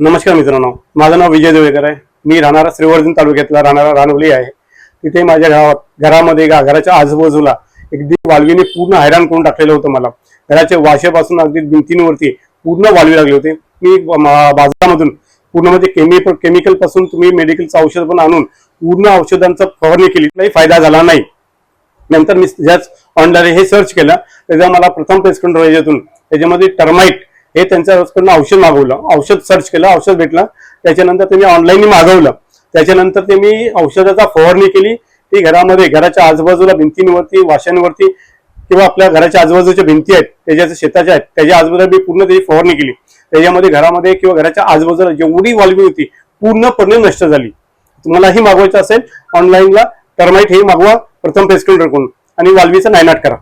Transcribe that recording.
नमस्कार मित्रांनो. माझं नाव विजय देवेकर आहे. मी राहणारा श्रीवर्धन तालुक्यातला राहणारा रानवली आहे. तिथे माझ्या गावात घरामध्ये गा- घराच्या आजूबाजूला अगदी वालवीने पूर्ण हैराण करून टाकलेलं होतं मला. घराच्या वाशेपासून अगदी भिंतींवरती पूर्ण वालवी लागली होती. मी बाजारामधून पूर्ण म्हणजे केमिकल केमिकलपासून तुम्ही मेडिकलचं औषध पण आणून पूर्ण औषधांचा फवारणी केली. काही फायदा झाला नाही. नंतर मी ज्याच ऑनलाईन हे सर्च केलं. त्याचा मला प्रथम पेस्ट कंट्रोल याच्यातून त्याच्यामध्ये टर्माईट हे त्यांच्याकडनं औषध मागवलं. औषध सर्च केलं औषध भेटलं. त्याच्यानंतर ते मी ऑनलाईन मागवलं. त्याच्यानंतर ते मी औषधाचा फवारणी केली. ती घरामध्ये घराच्या आजूबाजूला भिंतींवरती वाशांवरती किंवा आपल्या घराच्या आजूबाजूच्या भिंती आहेत त्याच्या शेताच्या आहेत त्याच्या आजूबाजूला मी पूर्ण त्याची फवारणी केली. त्याच्यामध्ये घरामध्ये किंवा घराच्या आजूबाजूला जेवढी वालवी होती पूर्णपणे नष्ट झाली. तुम्हालाही मागवायचं असेल ऑनलाईनला टर्माईट हे मागवा प्रथम पेस्कल आणि वाल्वीचं नायनाट करा.